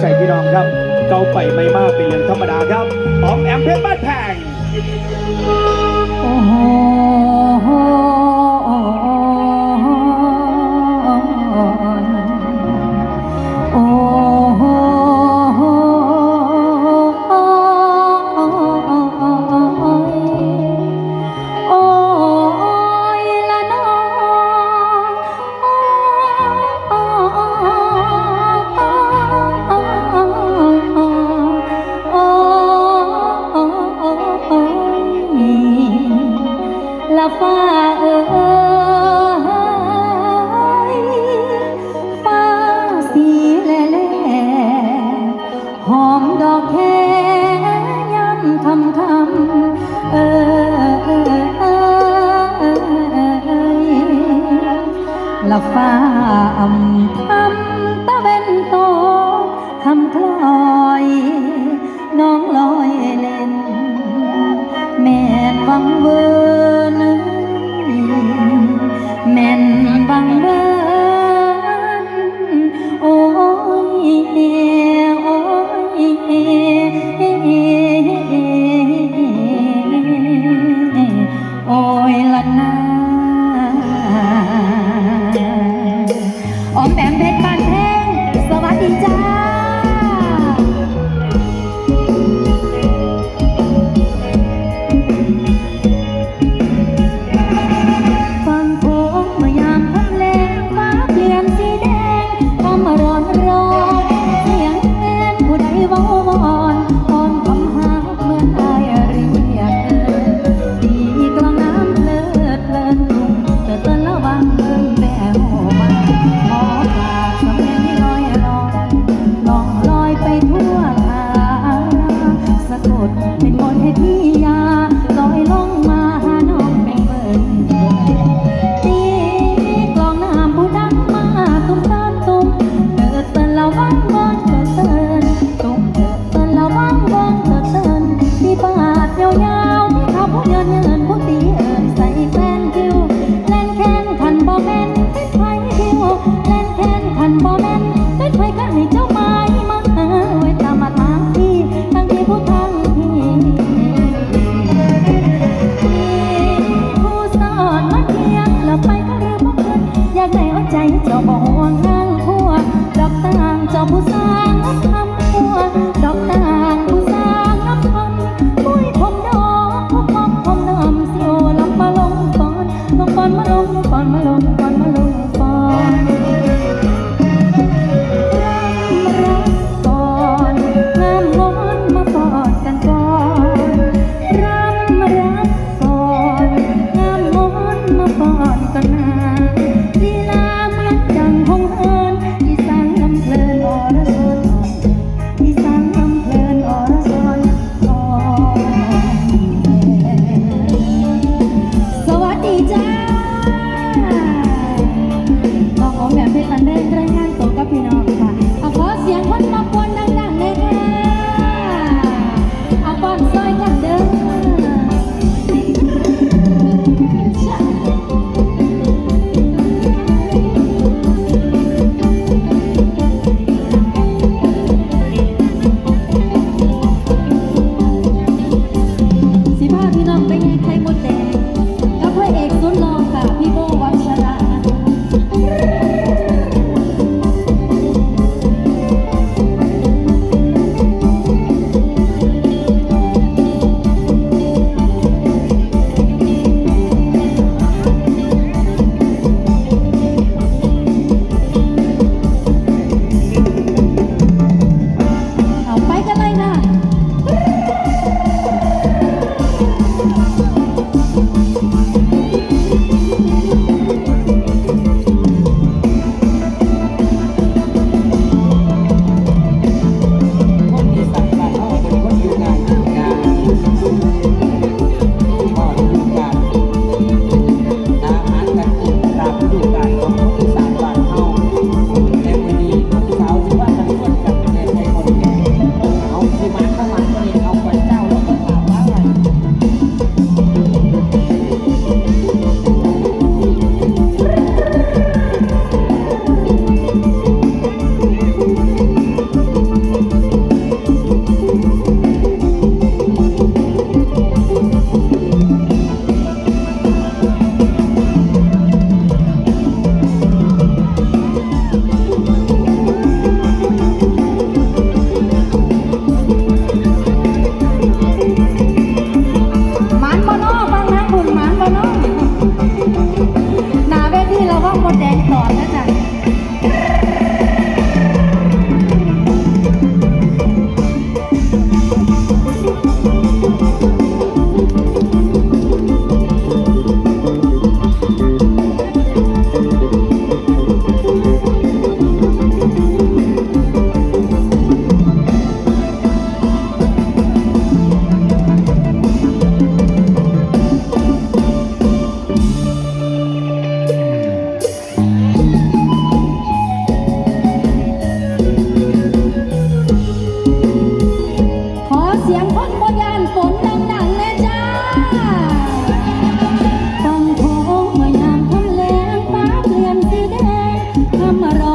ใจพี่น้องครับ เกาไปไม่มากเป็นเรื่องธรรมดาครับออมแอมเพชรบ้านแพงำทำทำเออละฟ้าอำทำ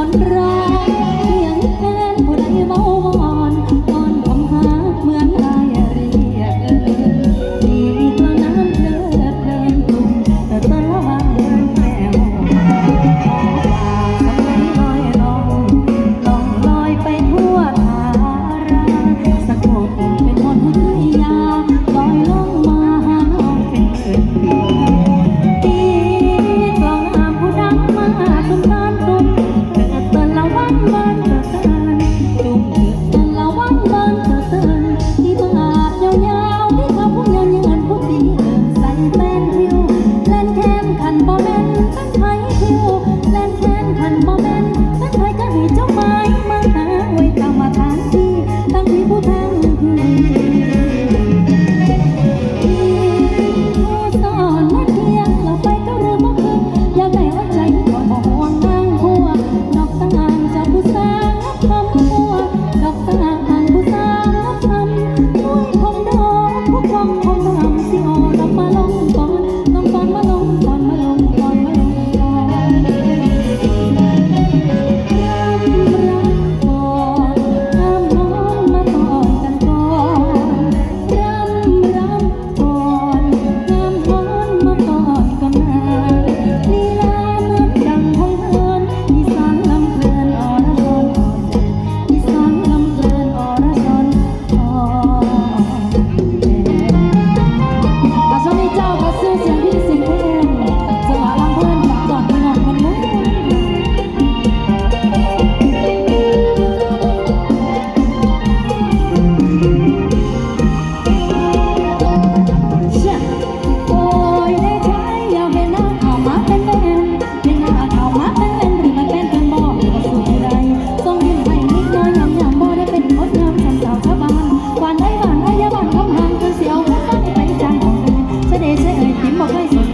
นรัก 对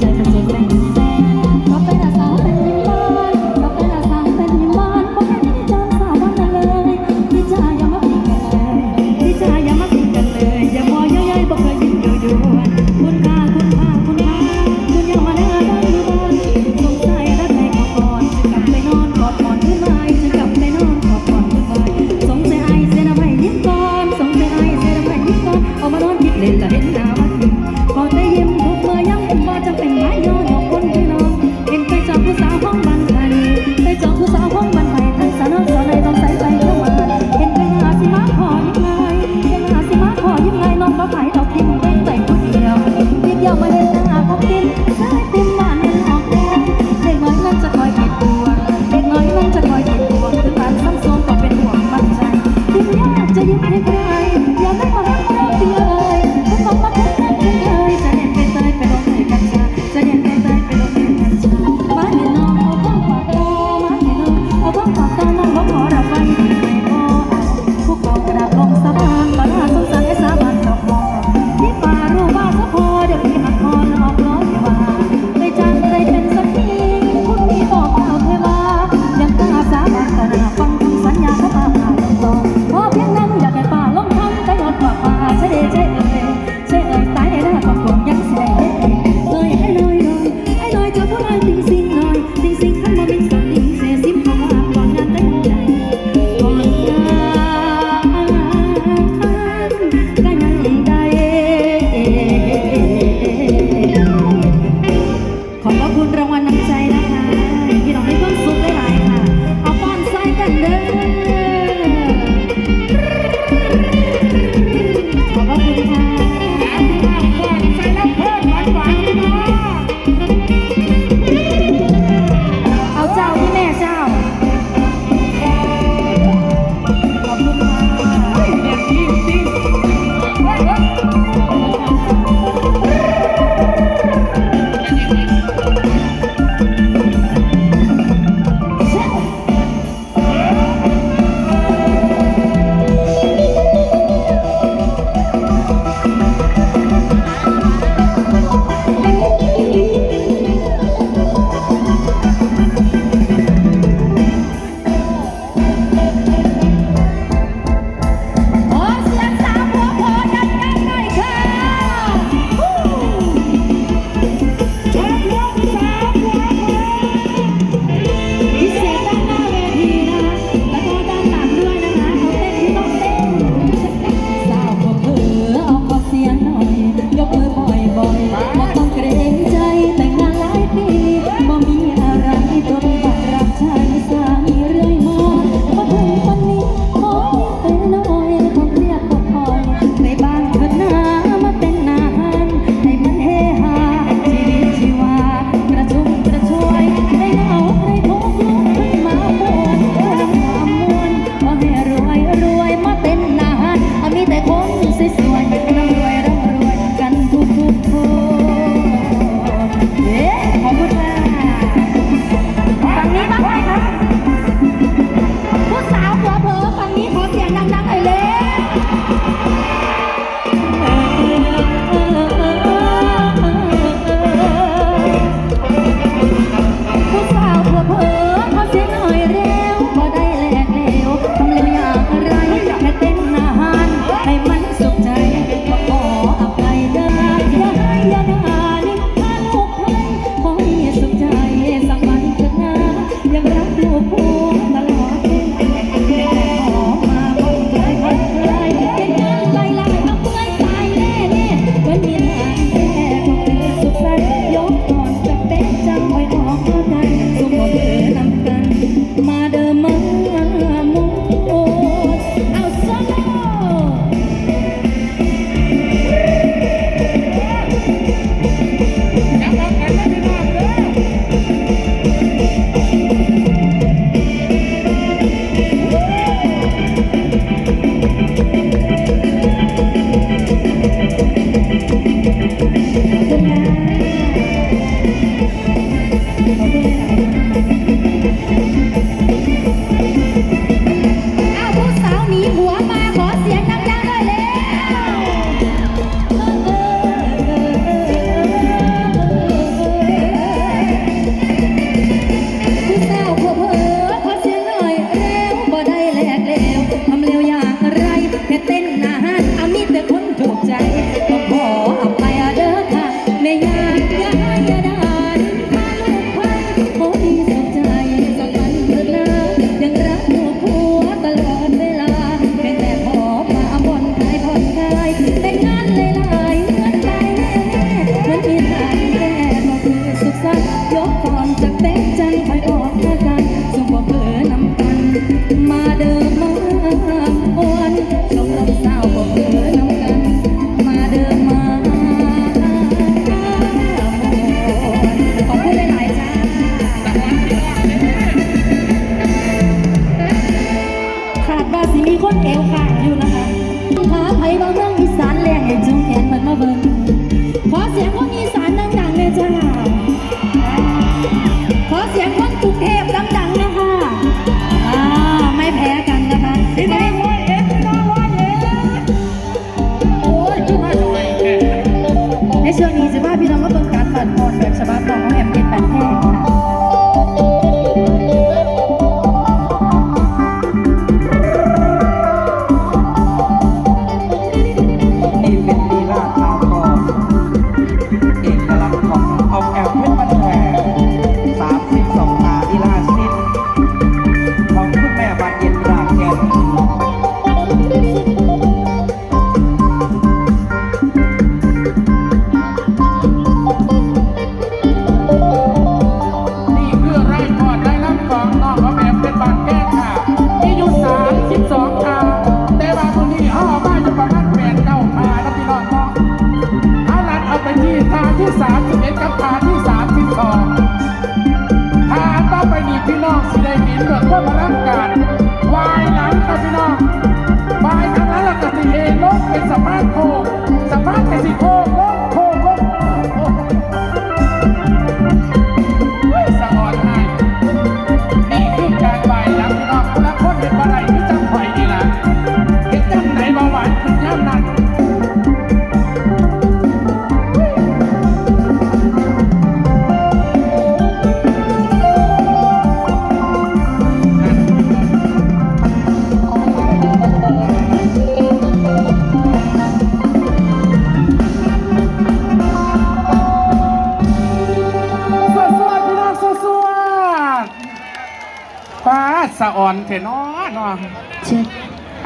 moment.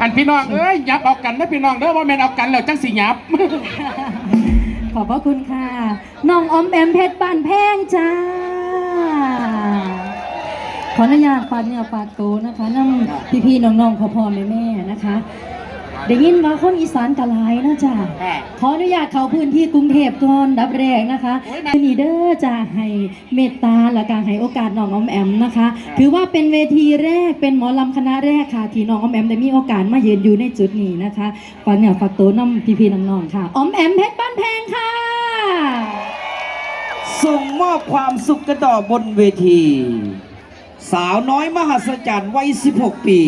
อันพี่น้องเอ้ยยับออกกันนะพี่น้องเด้อว่าแมนออกกันแล้วจังสียับ ขอบพระคุณค่ะ น้องอมแอมเพชรบ้านแพงจ้า ขออนุญาตฝากเนี่ยฝากตัวนะคะน้งพี่ๆน้องๆพ่อๆแม่ๆนะคะ ได้ยินว่าคนอีสานกะหลายเนาะจ้ะค่ะขออนุญาตเข้าพื้นที่กรุงเทพก่อนดับแรกนะคะโอ้ยมานี่เด้อจะให้เมตตาและการให้โอกาสน้องออมแอมนะคะ ถือว่าเป็นเวทีแรกเป็นหมอลำคณะแรกค่ะ ที่น้องออมแอมได้มีโอกาสมายืนอยู่ในจุดนี้นะคะฝากเนี่ยฝากตัวน้ำพี่ๆน้องๆค่ะออมแอมเพชรบ้านแพงค่ะ ส่งมอบความสุขกันต่อบนเวที สาวน้อยมหัศจรรย์วัย 16 ปี